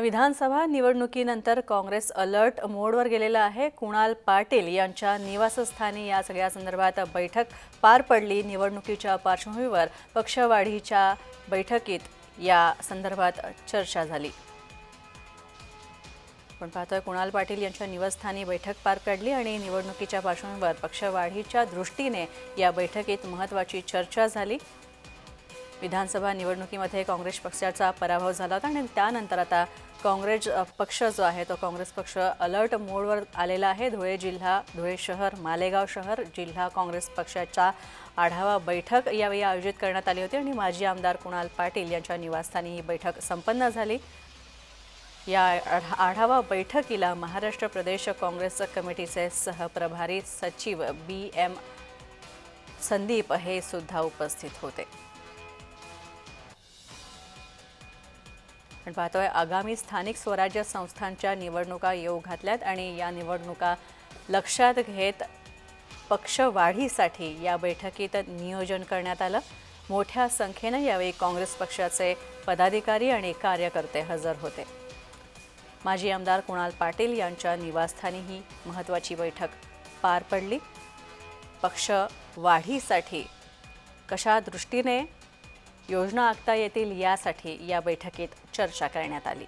विधानसभा निवडणुकीनंतर काँग्रेस अलर्ट मोडवर गेलेला आहे. कुणाल पाटील यांच्या निवासस्थानी या सगळ्या संदर्भात बैठक पार पडली. निवडणुकीच्या पार्श्वभूमीवर पक्षवाढीच्या बैठकीत या संदर्भात चर्चा झाली. आपण पाहतोय कुणाल पाटील यांच्या निवासस्थानी बैठक पार पडली आणि निवडणुकीच्या पार्श्वभूमीवर पक्षवाढीच्या दृष्टीने या बैठकीत महत्त्वाची चर्चा झाली. विधानसभा निवडणुकीमध्ये काँग्रेस पक्षाचा पराभव झाला होता आणि त्यानंतर आता काँग्रेस पक्ष जो आहे तो काँग्रेस पक्ष अलर्ट मोडवर आलेला आहे. धुळे जिल्हा धुळे शहर मालेगाव शहर जिल्हा काँग्रेस पक्षाच्या आढावा बैठक यावेळी आयोजित करण्यात आली होती आणि माजी आमदार कुणाल पाटील यांच्या निवासस्थानी ही बैठक संपन्न झाली. या आढावा बैठकीला महाराष्ट्र प्रदेश काँग्रेस कमिटीचे सहप्रभारी सचिव बी एम संदीप हे सुद्धा उपस्थित होते. आपण पाहतोय आगामी स्थानिक स्वराज्य संस्थांच्या निवडणुका येऊ घातल्यात आणि या निवडणुका लक्षात घेत पक्षवाढीसाठी या बैठकीत नियोजन करण्यात आलं. मोठ्या संख्येनं यावेळी काँग्रेस पक्षाचे पदाधिकारी आणि कार्यकर्ते हजर होते. माजी आमदार कुणाल पाटील यांच्या निवासस्थानी ही महत्त्वाची बैठक पार पडली. पक्ष वाढीसाठी कशा दृष्टीने योजना आखता येतील यासाठी या बैठकीत चर्चा करण्यात आली.